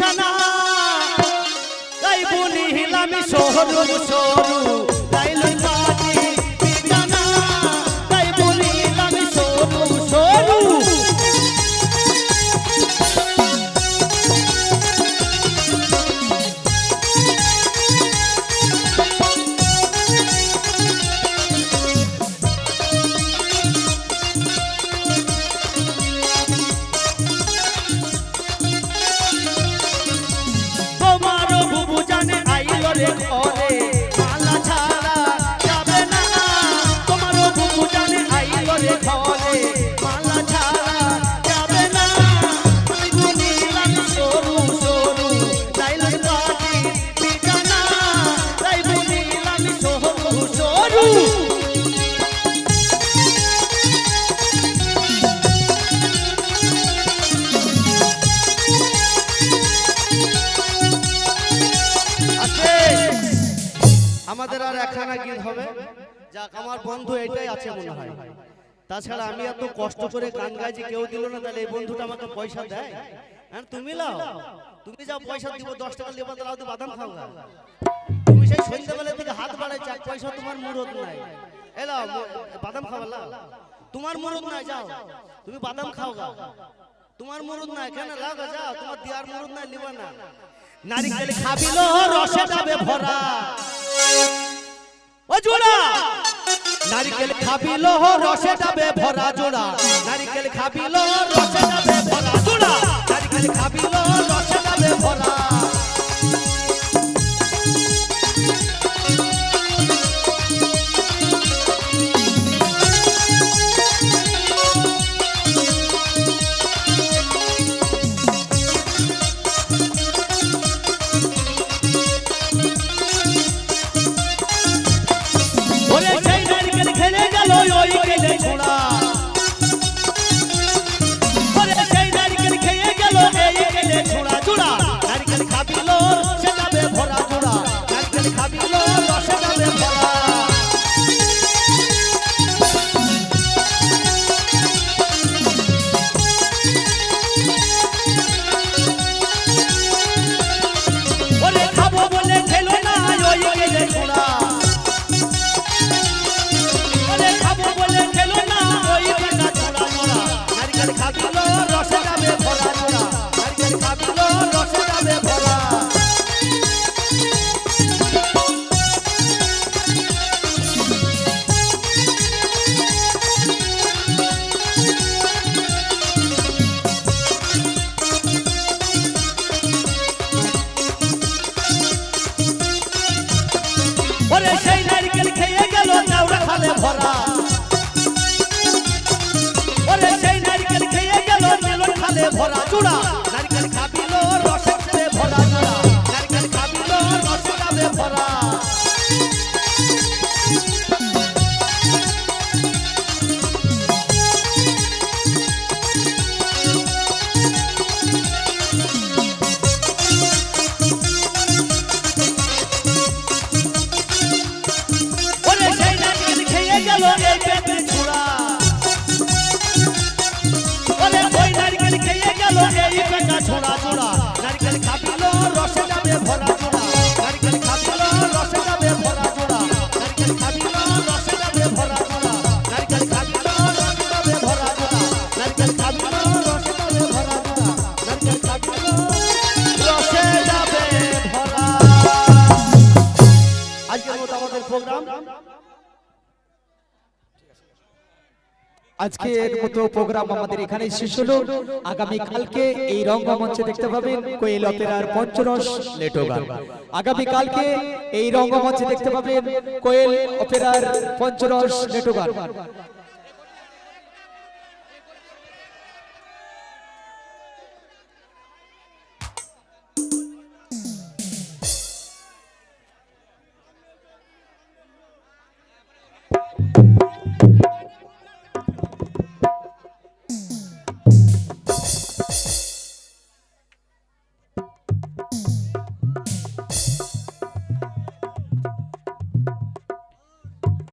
বিছানা। তাই বলিলাম সরু সরু 哦。আমাদের আর একখানা গীত হবে। যাক আমার বন্ধু এটাই আছে মনে হয়। তাছাড়া আমি এত কষ্ট করে গান গাইছি কেউ দিল না তাহলে এই বন্ধুটা আমাকে পয়সা দেয়? হ্যাঁ তুমি লাও। তুমি যাও পয়সা দিব দশ টাকা লেবার তাহলে তো বাদাম খাও গা। তুমি সেই সন্ধ্যাবেলা থেকে হাত বাড়াইছে এক পয়সা তোমার মুরত নাই। এলাও বাদাম খাওয়া তোমার মুরত নাই যাও। তুমি বাদাম খাও গা। তোমার মুরুদ নাই কেন লাগা যাও। তোমার দিয়ার মুরুদ নাই লিবা না। নারিকেল খাবিল রসে যাবে ভরা। ও জোড়া নারিকেল খাবিল রসে যাবে ভরা জোড়া। নারিকেল লোহ রসে যাবে ভরা জোড়া। নারিকেল খাবি রসে ভরা। ওরে সেই নারকেল খেয়ে গেল মেলন খালে ভরা চূড়া। নারকেল খাবিল রসে ভরা চূড়া। আজকের মতো প্রোগ্রাম আমাদের এখানে শেষ হলো। আগামী কালকে এই রঙ্গমঞ্চে দেখতে পাবেন কোয়েল অপেরার পঞ্চরস লেটো গান। আগামী কালকে এই রঙ্গমঞ্চে দেখতে পাবেন কোয়েল অপেরার পঞ্চরস লেটো গান।